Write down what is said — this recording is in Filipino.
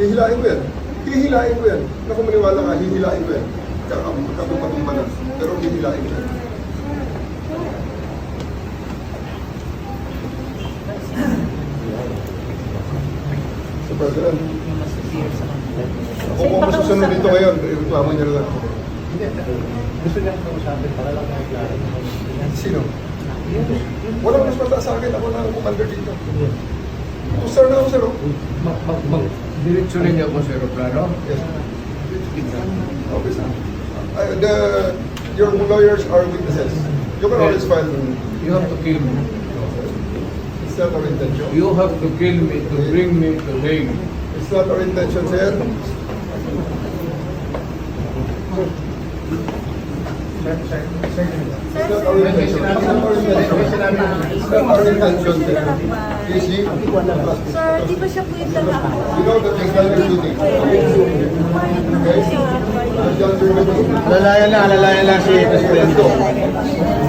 Hihilain ko yan. Hihilain ko yan. Na kung maniwala ka, hihilain ko yan. Tsaka magkatumpa-tumpa na. Pero hihilain ko yan. Mr. President, kung kung masusunod dito ngayon, reklamo niyo na lang ako. Gusto niya kausapin para lang maklaro. Sino? Walang mas mataas sa akin. Ako na ang commander dito. Officer na ako, sir. Mag, mag, mag, diretso rin niya ako sa aeroplano. Yes. Okay, sir. Uh, the, your lawyers are witnesses. You can always file. You have to kill me. It's not our intention. You have to kill me to bring me to Hague. It's not our intention, sir. It's not our intention. It's not our intention. It's not sir. Please, he- Sir, di ba siya po yung lalaki? You know that you've done your duty. Okay? You've done your duty. Alalayan lang, alalayan lang si Presidente.